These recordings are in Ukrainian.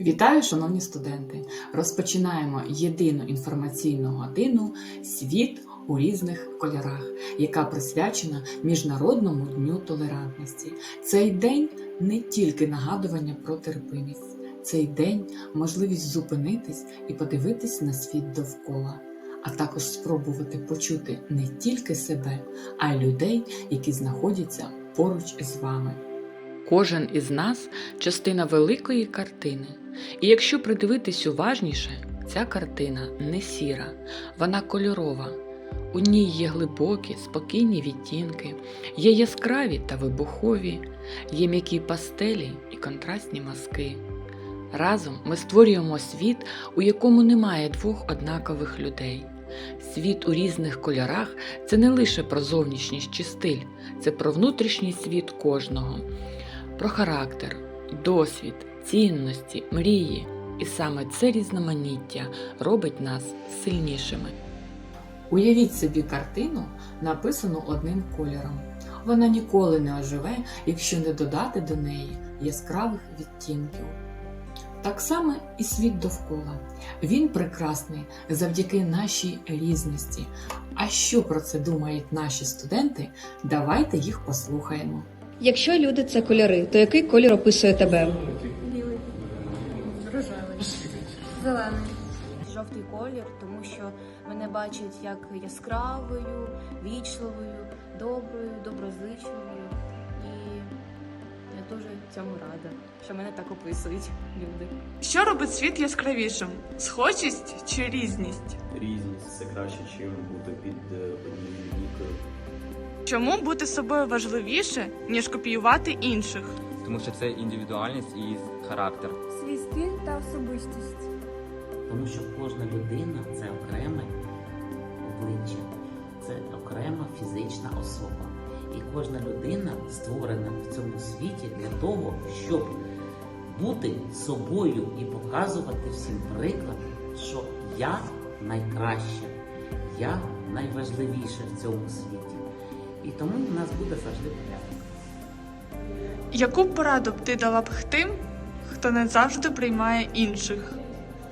Вітаю, шановні студенти! Розпочинаємо єдину інформаційну годину Світ у різних кольорах, яка присвячена Міжнародному дню толерантності. Цей день не тільки нагадування про терпимість, цей день можливість зупинитись і подивитись на світ довкола, а також спробувати почути не тільки себе, а й людей, які знаходяться поруч із вами. Кожен із нас частина великої картини. І якщо придивитись уважніше, ця картина не сіра, вона кольорова. У ній є глибокі, спокійні відтінки, є яскраві та вибухові, є м'які пастелі і контрастні маски. Разом ми створюємо світ, у якому немає двох однакових людей. Світ у різних кольорах це не лише про зовнішність чи стиль, це про внутрішній світ кожного, про характер, досвід, цінності, мрії. І саме це різноманіття робить нас сильнішими. Уявіть собі картину, написану одним кольором. Вона ніколи не оживе, якщо не додати до неї яскравих відтінків. Так само і світ довкола. Він прекрасний завдяки нашій різності. А що про це думають наші студенти? Давайте їх послухаємо. Якщо люди це кольори, то який колір описує тебе? Рожевий. Зелений. жовтий колір, тому що мене бачать як яскравою, вічливою, доброю, доброзичливою. І я дуже цьому рада, що мене так описують люди. Що робить світ яскравішим? Схожість чи різність? різність це краще, чим бути під е, однією лінійкою. Чому бути собою важливіше, ніж копіювати інших? тому що це індивідуальність і характер. свій стиль особистість. Тому що кожна людина це окреме обличчя, це окрема фізична особа. І кожна людина створена в цьому світі для того, щоб бути собою і показувати всім приклад, що я найкраща, я найважливіша в цьому світі. І тому в нас буде завжди порядок. Яку б пораду б ти дала б тим, хто не завжди приймає інших?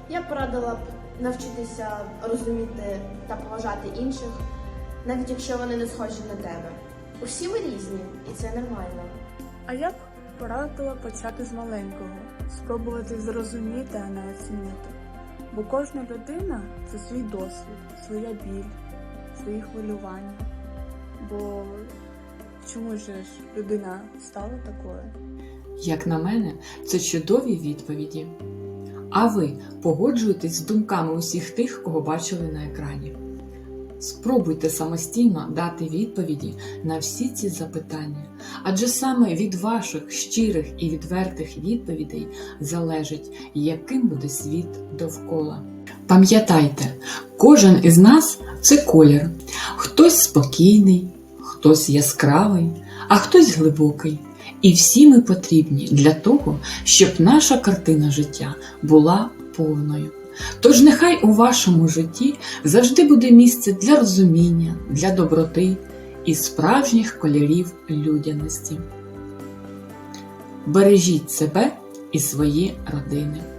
Я б порадила б навчитися розуміти та поважати інших, навіть якщо вони не схожі на тебе. Усі ми різні, і це нормально. А я б порадила почати з маленького, спробувати зрозуміти, а не оцінити. Бо кожна людина це свій досвід, своя біль, свої хвилювання. Бо чому ж людина стала такою? Як на мене, це чудові відповіді. А ви погоджуєтесь з думками усіх тих, кого бачили на екрані. Спробуйте самостійно дати відповіді на всі ці запитання, адже саме від ваших щирих і відвертих відповідей залежить, яким буде світ довкола. Пам'ятайте, кожен із нас це колір. Хтось спокійний, хтось яскравий, а хтось глибокий. І всі ми потрібні для того, щоб наша картина життя була повною. Тож нехай у вашому житті завжди буде місце для розуміння, для доброти і справжніх кольорів людяності. Бережіть себе і свої родини.